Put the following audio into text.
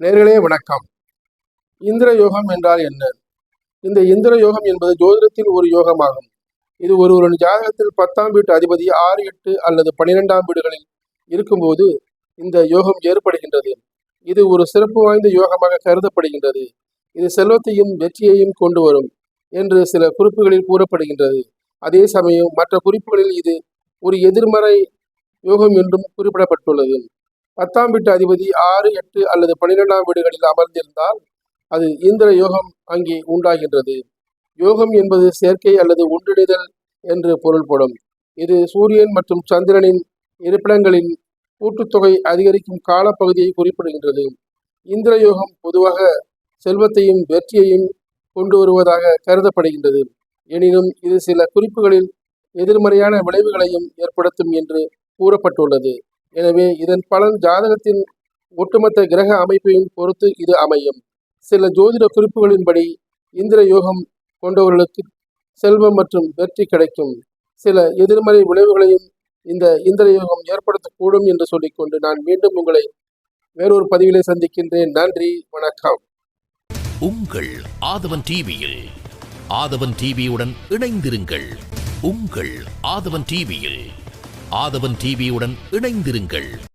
நேர்களே வணக்கம். இந்திர யோகம் என்றால் என்ன? இந்த இந்திர யோகம் என்பது ஜோதிடத்தில் ஒரு யோகமாகும். இது ஒருவரின் ஜாதகத்தில் பத்தாம் வீட்டு அதிபதி ஆறு எட்டு அல்லது பன்னிரெண்டாம் வீடுகளில் இருக்கும்போது இந்த யோகம் ஏற்படுகின்றது. இது ஒரு சிறப்பு வாய்ந்த யோகமாக கருதப்படுகின்றது. இது செல்வத்தையும் வெற்றியையும் கொண்டு வரும் என்று சில குறிப்புகளில் கூறப்படுகின்றது. அதே சமயம் மற்ற குறிப்புகளில் இது ஒரு எதிர்மறை யோகம் என்றும் குறிப்பிடப்பட்டுள்ளது. பத்தாம் வீட்டு அதிபதி ஆறு எட்டு அல்லது பன்னிரெண்டாம் வீடுகளில் அமர்ந்திருந்தால் அது இந்திர யோகம் அங்கே உண்டாகின்றது. யோகம் என்பது சேர்க்கை அல்லது ஒன்றிணைதல் என்று பொருள்படும். இது சூரியன் மற்றும் சந்திரனின் இருப்பிடங்களின் கூட்டுத்தொகை அதிகரிக்கும் காலப்பகுதியை குறிப்பிடுகின்றது. இந்திர யோகம் பொதுவாக செல்வத்தையும் வெற்றியையும் கொண்டு வருவதாக கருதப்படுகின்றது. எனினும் இது சில குறிப்புகளில் எதிர்மறையான விளைவுகளையும் ஏற்படுத்தும் என்று கூறப்பட்டுள்ளது. எனவே இதன் பலன் ஜாதகத்தின் ஒட்டுமொத்த கிரக அமைப்பையும் பொறுத்து இது அமையும். சில ஜோதிட குறிப்புகளின்படி இந்திர யோகம் கொண்டவர்களுக்கு செல்வம் மற்றும் வெற்றி கிடைக்கும். சில எதிர்மறை விளைவுகளையும் இந்த இந்திர யோகம் ஏற்படுத்தக்கூடும் என்று சொல்லிக்கொண்டு நான் மீண்டும் உங்களை வேறொரு பதிவிலே சந்திக்கின்றேன். நன்றி வணக்கம். உங்கள் ஆதவன் டிவியில் ஆதவன் டிவியுடன் இணைந்திருங்கள். உங்கள் ஆதவன் டிவியில் ஆதவன் டிவியுடன் இணைந்திருங்கள்.